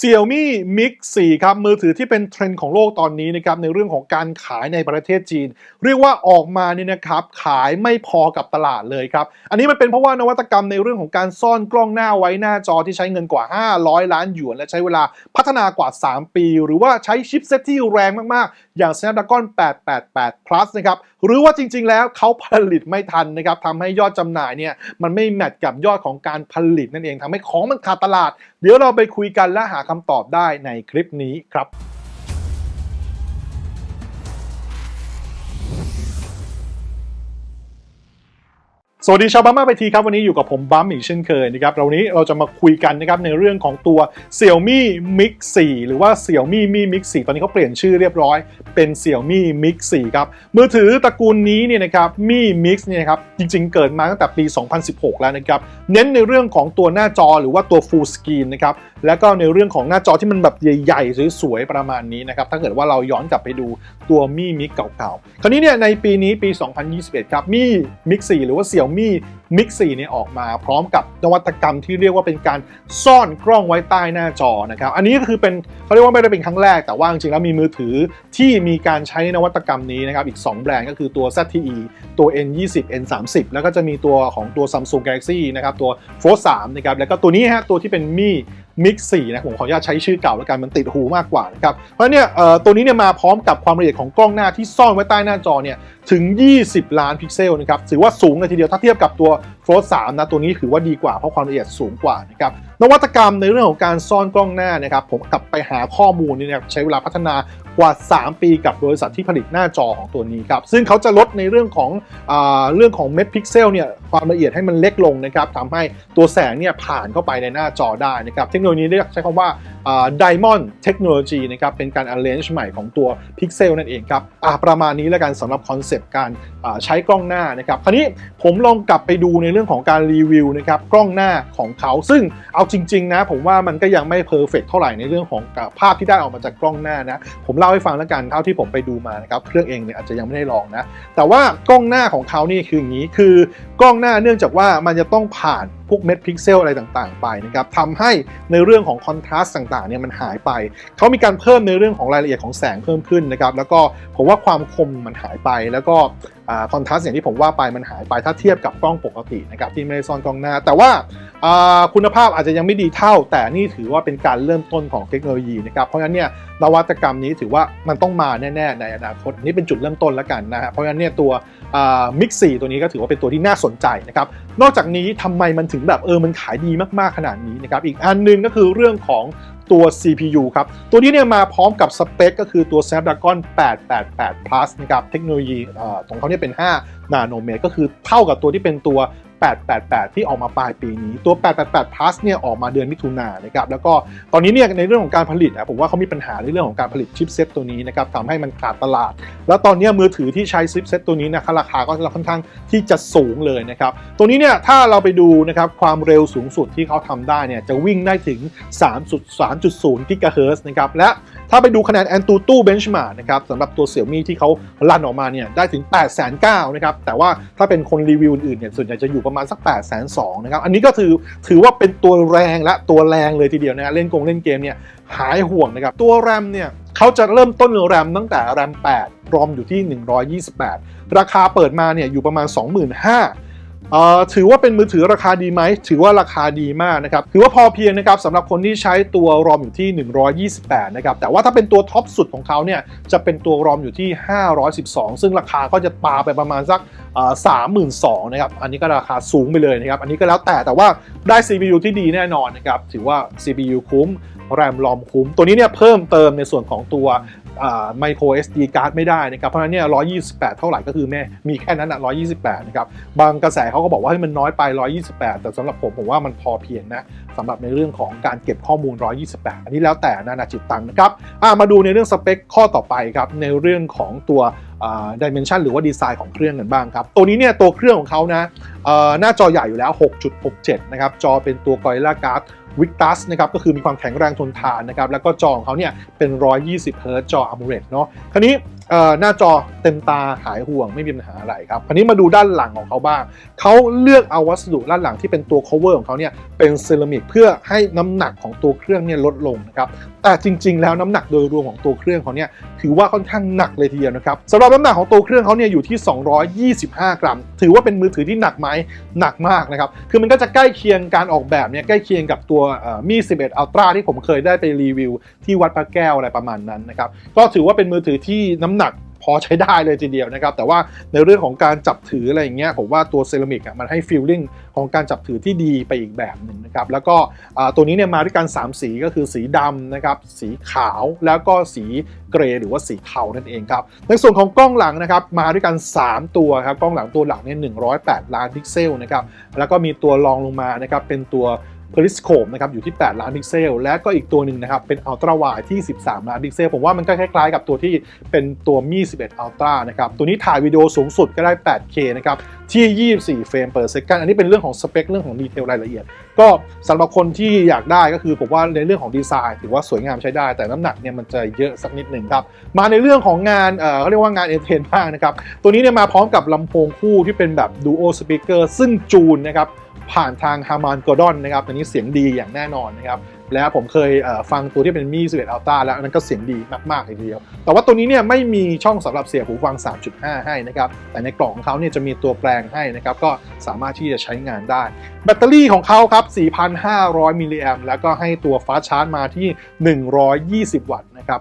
Xiaomi Mix 4 ครับ มือถือที่เป็นเทรนด์ของโลกตอนนี้นะครับ ในเรื่องของการขายในประเทศจีน เรียกว่าออกมาเนี่ยนะครับ ขายไม่พอกับตลาดเลยครับ อันนี้มันเป็นเพราะว่านวัตกรรมในเรื่องของการซ่อนกล้องหน้าไว้หน้าจอที่ใช้เงินกว่า 500 ล้านหยวน และใช้เวลาพัฒนากว่า 3 ปี หรือว่าใช้ชิปเซ็ตที่แรงมากๆ อย่าง Snapdragon 888 Plus นะครับหรือว่าจริง ๆ แล้วเขาผลิตไม่ทันนะครับทำให้ยอดจำหน่ายเนี่ยมันไม่แมทกับยอดของการผลิตนั่นเองทำให้ของมันขาดตลาด เดี๋ยวเราไปคุยกันและหาคำตอบได้ในคลิปนี้ครับ สวัสดีชาวบ้ามาไปทีครับ วันนี้อยู่กับผมบัมอีกเช่นเคยนะครับเราวันนี้เราจะมาคุยกันนะครับในเรื่องของตัว Xiaomi Mix 4 หรือว่า Xiaomi Mi Mix 4 ตอนนี้เขาเปลี่ยนชื่อเรียบร้อยเป็น Xiaomi Mix 4 ครับมือถือตระกูลนี้เนี่ยนะครับ Mi Mix เนี่ยครับจริงๆ เกิดมาตั้งแต่ปี 2016 แล้วนะครับเน้นในเรื่องของตัวหน้าจอหรือว่าตัว Full Screen นะครับแล้วก็ในเรื่องของหน้าจอที่มันแบบใหญ่ๆสวยๆประมาณนี้นะครับถ้าเกิดว่าเราย้อนกลับไปดูตัว Mi Mix เก่าๆคราวนี้เนี่ยในปีนี้ปี 2021 ครับ Mi Mix 4 หรือว่า Xiaomi Mix 4เนี่ยออกมาพร้อมกับนวัตกรรมที่เรียกว่าเป็นการซ่อนกล้องไว้ใต้หน้าจอนะครับ อันนี้ก็คือเป็นเขาเรียกว่าไม่ได้เป็นครั้งแรกแต่ว่าจริงๆแล้วมีมือถือที่มีการใช้นวัตกรรมนี้นะครับ อีก 2 แบรนด์ก็คือตัว ZTE ตัว N20 N30 แล้วก็จะมีตัวของตัว Samsung Galaxy นะครับตัว Fold 3นะครับแล้วก็ตัวนี้ฮะตัวที่เป็น Mi Mix 4นะผมขออนุญาตใช้ชื่อเก่าแล้วกันมันติดหูมากกว่านะครับ เพราะเนี่ยตัวนี้เนี่ยมาพร้อมกับความละเอียดของกล้องหน้าที่ซ่อนไว้ใต้หน้าจอเนี่ย ถึง 20 ล้านพิกเซลนะครับถือว่าสูงเลยทีเดียวถ้าเทียบกับตัว f l o 3นะตัวนี้ถือว่าดีกว่าเพราะความละเอียดสูงกว่านะครับนวัตกรรมในเรื่องของการซ่อนกล้องหน้านะครับผมกลับไปหาข้อมูลนี่นะครับใช้เวลาพัฒนากว่า 3 ปีกับบริษัทที่ผลิตหน้าจอของตัวนี้ครับซึ่งเขาจะลดในเรื่องของอเรื่องของเม็ดพิกเซลเนี่ยความละเอียดให้มันเล็กลงนะครับทำให้ตัวแสงเนี่ยผ่านเข้าไปในหน้าจอได้นะครับเทคโนโลยีนี้เรียกใช้คำว่า Diamond Technology นะครับเป็นการ arrange ใหม่ของตัวพิกเซลนั่นเองครับอ่าประมาณนี้แล้วกันสำหรับคอนเซปต์การใช้กล้องหน้านะครับคราวนี้ผมลองกลับไปดูในเรื่องของการรีวิวนะครับกล้องหน้าของเขา ซึ่งเอาจริงๆนะผมว่ามันก็ยังไม่เพอร์เฟกเท่าไหร่ในเรื่องของภาพที่ได้ออกมาจากกล้องหน้านะผมเล่าให้ฟังแล้วกันเท่าที่ผมไปดูมานะครับเครื่องเองเนี่ยอาจจะยังไม่ได้ลองนะแต่ว่ากล้องหน้าของเขานี่คืออย่างนี้คือกล้องหน้าเนื่องจากว่ามันจะต้องผ่าน พวกเม็ดพิกเซลอะไรต่างๆ ไปนะครับทำให้ในเรื่องของคอนทราสต์ต่างๆเนี่ยมันหายไป เขามีการเพิ่มในเรื่องของรายละเอียดของแสงเพิ่มขึ้นนะครับแล้วก็ผมว่าความคมมันหายไปแล้วก็ คอนทราสต์อย่างที่ผมว่าไปมันหายไปถ้าเทียบกับกล้องปกตินะครับที่ไม่ได้ซ่อนกล้องหน้า แต่ว่าคุณภาพอาจจะยังไม่ดีเท่า แต่นี่ถือว่าเป็นการเริ่มต้นของเทคโนโลยีนะครับเพราะฉะนั้นเนี่ยนวัตกรรมนี้ถือว่ามันต้องมาแน่ๆในอนาคตนี่เป็นจุดเริ่มต้นแล้วกันนะฮะเพราะฉะนั้นเนี่ยตัวมิกซี่ตัวนี้ก็ถือว่าเป็นตัวที่น่าสนใจนะครับนอกจากนี้ทำไมมันถึงแบบเออมันขายดีมากๆขนาดนี้นะครับอีกอันนึงก็คือเรื่องของ ตัว CPU ครับ ตัวนี้เนี่ยมาพร้อมกับสเปคก็คือตัว Snapdragon 888 Plus นะครับ เทคโนโลยีของเขาเนี่ยเป็น 5 นาโนเมตร ก็คือเท่ากับตัวที่เป็นตัว 888 ที่ออกมาปลายปีนี้ตัว 888 plus เนี่ยออกมาเดือนมิถุนายนนะครับแล้วก็ตอนนี้เนี่ยในเรื่องของการผลิตนะผมว่าเขามีปัญหาในเรื่องของการผลิตชิปเซตตัวนี้นะครับทำให้มันขาดตลาด แล้วตอนนี้มือถือที่ใช้ชิปเซตตัวนี้นะคราคาก็ค่อนข้างที่จะสูงเลยนะครับตัวนี้เนี่ยถ้าเราไปดูนะครับความเร็วสูงสุดที่เขาทำได้เนี่ยจะวิ่งได้ถึง 3.3.0กิกะเฮิรตซ์นะครับและถ้าไปดูคะแนน AnTuTu Benchmark นะครับสำหรับตัว Xiaomi ที่เขาลั่นออกมาเนี่ยได้ถึง 8 9 0 0 0นะครับแต่ว่าถ้าเป็นคนรีวิวอื่นเนี่ยส่วนใหญ่จะอยู่ประมาณสัก8 2 0 0 0นะครับ อันนี้ก็ถือถือว่าเป็นตัวแรงและตัวแรงเลยทีเดียวนะเล่นกงเล่นเกมเนี่ยหายห่วงนะครับ ตัวแรมเนี่ยเขาจะเริ่มต้นแรมตั้งแต่แรม8รอมอยู่ที่ 128 ราคาเปิดมาเนี่ยอยู่ประมาณ 25,000 ถือว่าเป็นมือถือราคาดีไหม ถือว่าราคาดีมากนะครับ ถือว่าพอเพียงนะครับสำหรับคนที่ใช้ตัวรอมอยู่ที่ 128 นะครับ แต่ว่าถ้าเป็นตัวท็อปสุดของเขาเนี่ย จะเป็นตัวรอมอยู่ที่ 512 ซึ่งราคาก็จะปาไปประมาณสักสามหมื่นสองนะครับ อันนี้ก็ราคาสูงไปเลยนะครับ อันนี้ก็แล้วแต่แต่ว่าได้ CPU ที่ดีแน่นอนนะครับ ถือว่า CPU คุ้มแรมรอมคุ้ม ตัวนี้เนี่ยเพิ่มเติมในส่วนของตัว ไมโคร SD card ไม่ได้นะครับ เพราะฉะนั้นเนี่ย 128 เท่าไหร่ก็คือแม่มีแค่นั้นอะ 128 นะครับ บางกระแสเขาก็บอกว่าให้มันน้อยไป 128 แต่สำหรับผมผมว่ามันพอเพียงนะสำหรับในเรื่องของการเก็บข้อมูล 128 อันนี้แล้วแต่นานาจิตตังนะครับมาดูในเรื่องสเปคข้อต่อไปครับในเรื่องของตัวดิเมนชันหรือว่าดีไซน์ของเครื่องกันบ้างครับ ตัวนี้เนี่ยตัวเครื่องของเขานะหน้าจอใหญ่อยู่แล้ว 6.67 นะครับ จอเป็นตัว Gorilla Glass วิกตัสนะครับก็คือมีความแข็งแรงทนทานนะครับแล้วก็จอของเขาเนี่ยเป็น 120 Hz จออัมเบรตเนาะคราวนี้ หน้าจอเต็มตาหายห่วงไม่มีปัญหาอะไรครับคราวนี้มาดูด้านหลังของเขาบ้างเขาเลือกเอาวัสดุด้านหลังที่เป็นตัว cover ของเขาเนี่ยเป็นเซรามิกเพื่อให้น้ำหนักของตัวเครื่องเนี่ยลดลงนะครับแต่จริง ๆ แล้วน้ำหนักโดยรวมของตัวเครื่องเขาเนี่ยถือว่าค่อนข้างหนักเลยทีเดียวนะครับสำหรับน้ำหนักของตัวเครื่องเขาเนี่ยอยู่ที่ 225 กรัม ถือว่าเป็นมือถือที่หนักไหมหนักมากนะครับคือมันก็จะใกล้เคียงการออกแบบเนี่ยใกล้เคียงกับตัวมี11 Ultra ที่ผมเคยได้ไปรีวิว ที่วัดพระแก้วอะไรประมาณนั้นนะครับก็ถือว่าเป็นมือถือที่น้ำหนักพอใช้ได้เลยทีเดียวนะครับ แต่ว่าในเรื่องของการจับถืออะไรอย่างเงี้ยผมว่าตัวเซรามิกอะมันให้ฟีลลิ่งของการจับถือที่ดีไปอีกแบบหนึ่งนะครับแล้วก็ตัวนี้เนี่ยมาด้วยกัน 3 สีก็คือสีดำนะครับสีขาวแล้วก็สีเกรย์หรือว่าสีเทานั่นเองครับในส่วนของกล้องหลังนะครับมาด้วยกัน 3 ตัวครับกล้องหลังตัวหลังเนี่ย108 ล้านพิกเซลนะครับแล้วก็มีตัวรองลงมานะครับเป็นตัว Periscope นะครับอยู่ที่ 8 ล้านพิกเซล และก็อีกตัวหนึ่งนะครับเป็น Ultra Wide ที่ 13 ล้านพิกเซล ผมว่ามันก็คล้ายๆกับตัวที่เป็นตัวมี 11 Ultra นะครับตัวนี้ถ่ายวิดีโอสูงสุดก็ได้ 8K นะครับที่ 24 เฟรมเปอร์เซกันอันนี้เป็นเรื่องของสเปคเรื่องของดีเทลรายละเอียด ก็สำหรับคนที่อยากได้ก็คือผมว่าในเรื่องของดีไซน์ถือว่าสวยงามใช้ได้ แต่น้ำหนักเนี่ยมันจะเยอะสักนิดหนึ่งครับ มาในเรื่องของงานเอ่อเขาเรียกว่างานเอนเทนบ้างนะครับ ตัวนี้เนี่ยมาพร้อมกับลำโพงคู่ที่เป็นแบบดูโอสปีกเกอร์ซึ่งจูนนะครับผ่านทาง Harman Kardon นะครับอันนี้เสียงดีอย่างแน่นอนนะครับ แล้วผมเคยฟังตัวที่เป็นมีสเวตอัลต้าแล้วอันนั้นก็เสียงดีมากๆเลยทีเดียว แต่ว่าตัวนี้เนี่ยไม่มีช่องสำหรับเสียบหูฟัง 3.5 ให้นะครับ แต่ในกล่องของเขาเนี่ยจะมีตัวแปลงให้นะครับ ก็สามารถที่จะใช้งานได้ แบตเตอรี่ของเขาครับ 4,500 มิลลิแอมแล้วก็ให้ตัวฟ้าชาร์จมาที่ 120 วัตต์นะครับ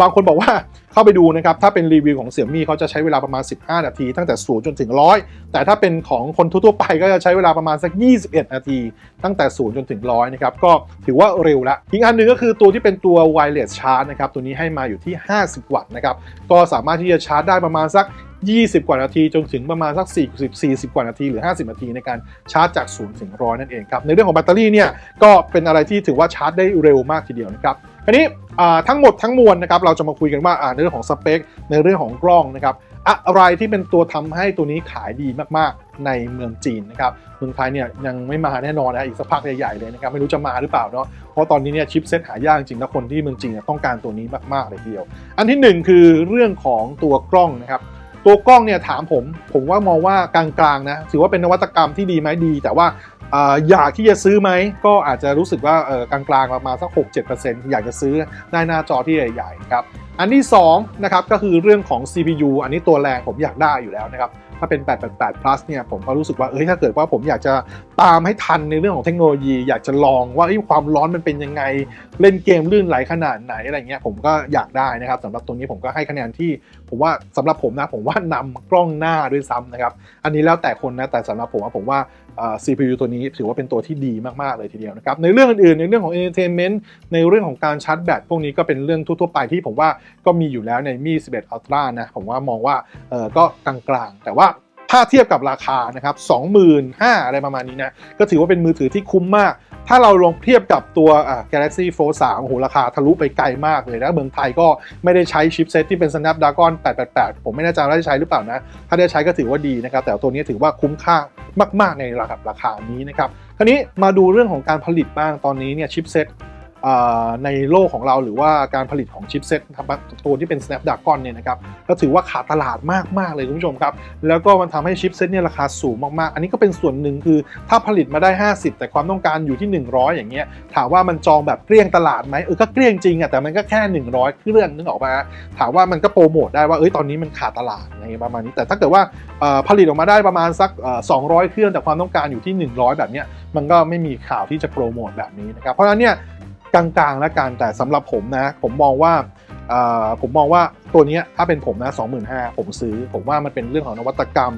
บางคนบอกว่าเข้าไปดูนะครับ ถ้าเป็นรีวิวของเสี่ยมี่เขาจะใช้เวลาประมาณ 15 นาที ตั้งแต่0จนถึง100แต่ถ้าเป็นของคนทั่วๆไปก็จะใช้เวลาประมาณสัก 21 นาที ตั้งแต่0จนถึง100นะครับ ก็ถือว่าเร็วละอีกอันหนึ่งก็คือตัวที่เป็นตัว wireless charge นะครับ ตัวนี้ให้มาอยู่ที่ 50 วัตต์นะครับ ก็สามารถที่จะชาร์จได้ประมาณสัก20 กว่านาที จนถึงประมาณสัก 40 40 กว่านาที หรือ 50 นาทีในการชาร์จจาก0ถึง100 นั่นเองครับ ในเรื่องของแบตเตอรี่เนี่ย ก็เป็นอะไรที่ถือว่าชาร์จได้เร็วมากทีเดียวนะครับ อันนี้ทั้งหมดทั้งมวลนะครับเราจะมาคุยกันว่าในเรื่องของสเปคในเรื่องของกล้องนะครับอะไรที่เป็นตัวทำให้ตัวนี้ขายดีมากๆในเมืองจีนนะครับเมืองไทยเนี่ยยังไม่มาแน่นอนนะอีกสักพักใหญ่ๆเลยนะครับไม่รู้จะมาหรือเปล่าเนาะเพราะตอนนี้เนี่ยชิปเซ็ตหายากจริงแล้วคนที่เมืองจีนต้องการตัวนี้มากๆเลยทีเดียว อันที่หนึ่งคือเรื่องของตัวกล้องนะครับตัวกล้องเนี่ยถามผม ผมว่ามองว่ากลางๆนะถือว่าเป็นนวัตกรรมที่ดีไหมดี แต่ว่า อยากที่จะซื้อไหม ก็อาจจะรู้สึกว่ากลางๆประมาณสัก 6-7%อยากจะซื้อได้หน้าจอที่ใหญ่ๆครับอันที่2นะครับก็คือเรื่องของ CPU อันนี้ตัวแรงผมอยากได้อยู่แล้วนะครับถ้าเป็น 888 plus เนี่ยผมก็รู้สึกว่าเอ้ยถ้าเกิดว่าผมอยากจะตามให้ทันในเรื่องของเทคโนโลยี อยากจะลองว่าความร้อนมันเป็นยังไง เล่นเกมลื่นไหลขนาดไหนอะไรเงี้ยผมก็อยากได้นะครับสำหรับตรงนี้ผมก็ให้คะแนนที่ผมว่าสำหรับผมนะผมว่านำกล้องหน้าด้วยซ้ำนะครับอันนี้แล้วแต่คนนะแต่สำหรับผมผมว่า CPU ตัวนี้ถือว่าเป็นตัวที่ดีมาก ๆ เลยทีเดียวนะครับ ในเรื่องอื่นๆ ในเรื่องของ Entertainment ในเรื่องของการชาร์จแบตพวกนี้ก็เป็นเรื่องทั่ว ๆ ไปที่ผมว่าก็มีอยู่แล้วในมี 11 Ultra นะ ผมว่ามองว่าเออก็กลางๆ แต่ว่าถ้าเทียบกับราคานะครับ 25,000 อะไรประมาณนี้นะ ก็ถือว่าเป็นมือถือที่คุ้มมาก ถ้าเราลองเทียบกับตัว Galaxy Fold 3โอ้โหราคาทะลุไปไกลมากเลยนะ เมืองไทยก็ไม่ได้ใช้ชิปเซตที่เป็น Snapdragon 888 ผมไม่แน่ใจว่าได้ใช้หรือเปล่านะ ถ้าได้ใช้ก็ถือว่าดีนะครับ แต่ตัวนี้ถือว่าคุ้มค่ามาก ๆ ในระดับราคานี้นะครับ คราวนี้มาดูเรื่องของการผลิตบ้างตอนนี้เนี่ยชิปเซต ในโลกของเราหรือว่าการผลิตของชิปเซ็ตตัวที่เป็น Snapdragon เนี่ยนะครับก็ถือว่าขาดตลาดมาก ๆ เลยคุณผู้ชมครับ แล้วก็มันทำให้ชิปเซ็ตเนี่ยราคาสูงมาก ๆ อันนี้ก็เป็นส่วนหนึ่งคือถ้าผลิตมาได้ 50 แต่ความต้องการอยู่ที่ 100 อย่างเงี้ยถามว่ามันจองแบบเกลี้ยงตลาดไหมเออก็เกลี้ยงจริงอะแต่มันก็แค่ 100เครื่องนึกออกมาถามว่ามันก็โปรโมทได้ว่าเอ้ยตอนนี้มันขาดตลาดอะไรประมาณนี้ แต่ถ้าเกิดว่าผลิตออกมาได้ประมาณสักเอ่อ200 เครื่องแต่ความต้องการอยู่ที่ 100 แบบเนี้ยมันก็ไม่มีข่าวที่จะโปรโมทแบบนี้นะครับเพราะฉะนั้นเนี่ย กลางๆแล้วกันแต่สำหรับผมนะ ผมมองว่าผมมองว่าตัวนี้ถ้าเป็นผมนะ 25,000 ผมซื้อ ผมว่ามันเป็นเรื่องของนวัตกรรม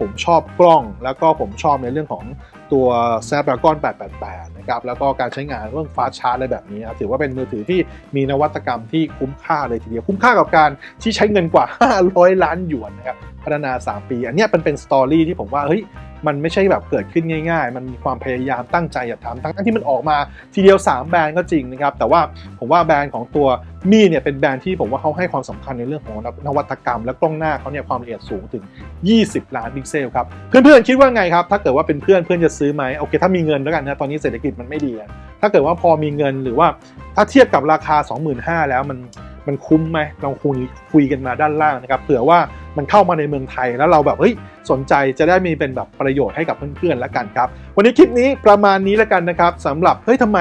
ผมชอบกล้อง แล้วก็ผมชอบในเรื่องของตัว Snapdragon 888 นะครับ แล้วก็การใช้งานเรื่องฟาสชาร์จอะไรแบบนี้นะถือว่าเป็นมือถือที่มีนวัตกรรมที่คุ้มค่าเลยทีเดียว คุ้มค่ากับการที่ใช้เงินกว่า 500 ล้านหยวนนะครับ พัฒนา 3 ปี อันนี้เป็นเป็นสตอรี่ที่ผมว่า เฮ้ย มันไม่ใช่แบบเกิดขึ้นง่าย ๆ มันมีความพยายามตั้งใจอยากทำทั้งที่มันออกมาทีเดียว 3 แบรนด์ก็จริงนะครับ แต่ว่าผมว่าแบรนด์ของตัวมีเนี่ยเป็นแบรนด์ที่ผมว่าเขาให้ความสำคัญในเรื่องของนวัตกรรม และกล้องหน้าเขาเนี่ยความละเอียดสูงถึง 20 ล้านพิกเซลครับเพื่อนๆคิดว่าไงครับ ถ้าเกิดว่าเป็นเพื่อนเพื่อนจะซื้อไหมโอเค ถ้ามีเงินแล้วกันนะตอนนี้เศรษฐกิจมันไม่ดี ถ้าเกิดว่าพอมีเงินหรือว่าถ้าเทียบกับราคา 25,000แล้วมัน มันคุ้มไหมเราคุยคุยกันมาด้านล่างนะครับเผื่อว่ามันเข้ามาในเมืองไทยแล้วเราแบบเฮ้ยสนใจจะได้มีเป็นแบบประโยชน์ให้กับเพื่อนๆแล้วกันครับวันนี้คลิปนี้ประมาณนี้แล้วกันนะครับสำหรับเฮ้ยทำไม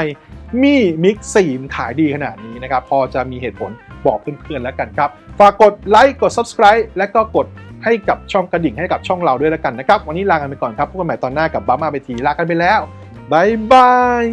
มี่มิกสี่มันขายดีขนาดนี้นะครับพอจะมีเหตุผลบอกเพื่อนๆแล้วกันครับฝากกดไลค์กด subscribe และก็กดให้กับช่องกระดิ่งให้กับช่องเราด้วยแล้วกันนะครับ วันนี้ลากันไปก่อนครับพบกันใหม่ตอนหน้ากับบ้ามาไปทีลากันไปแล้วบายบาย